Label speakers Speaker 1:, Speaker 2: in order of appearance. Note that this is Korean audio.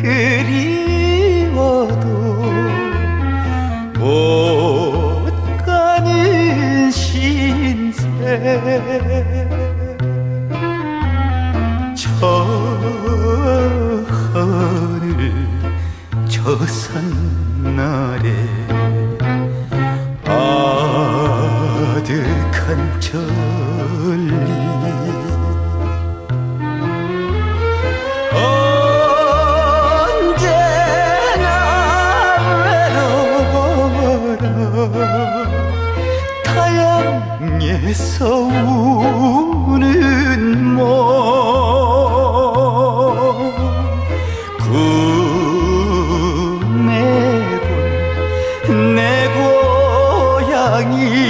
Speaker 1: 그리워도 못 가는 신세. 저 하늘 저 산날에 아득한 절 땅에서 우는 몸. 꿈에 본내 고향이